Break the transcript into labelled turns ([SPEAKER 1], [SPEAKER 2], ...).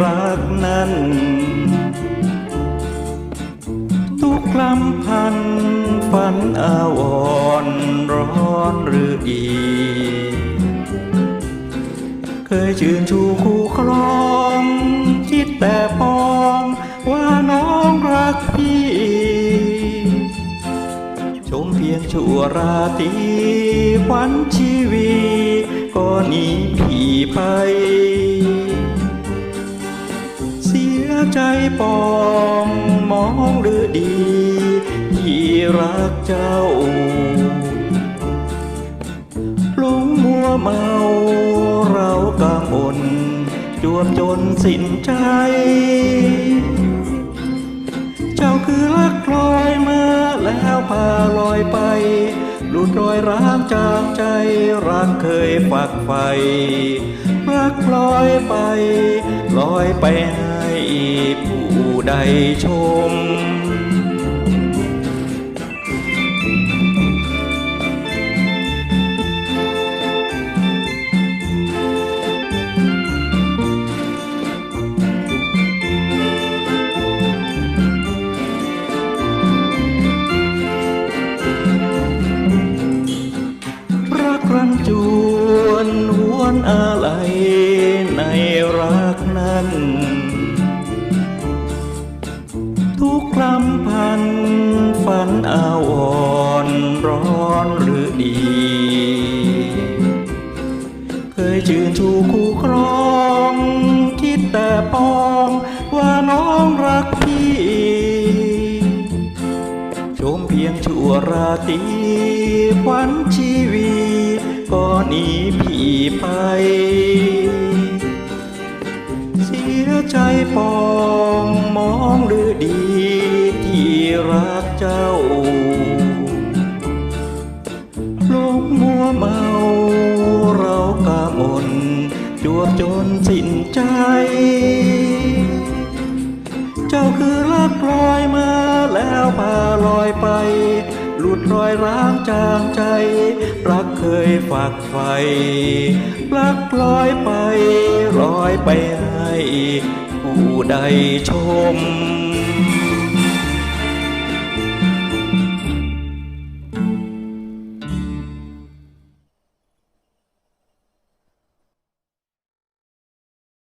[SPEAKER 1] รักนั้น ทุกลำพันฝันอาวรร้อนหรือดี เคยชื่นชูคู่ครองคิดแต่ปองว่าน้องรักพี่ ชมเพียงชั่วราตรีขวัญชีวี ก็หนีพี่ไป ใจปองมองหรือดีที่รักเจ้าหลงมัวเมาเรากังวลจวบจนสิ้นใจ เจ้าคือลักลอยมาแล้วพาลอยไปหลุดรอยร้างจากใจรักเคยฝักใฝ่ รักลอยไป ลอยไปให้ผู้ใดชมรักรันจวนห วนอะไรในรักนั้น ทุกลำพันฝันอาวรร้อนหรือดี เคยชื่นชูคู่ครอง คิดแต่ปองว่าน้องรักพี่ ชมเพียงชั่วราตรีขวัญชีวีก็หนีพี่ ไป เสียใจปองมองหรือดีที่รักเจ้าลงมัวเมาเรากะมนจวบจนสิ้นใจ ดรอยร้างจางใจรักเคยฝากไฟลักลอยไปลอยไปให้ผู้ใดชม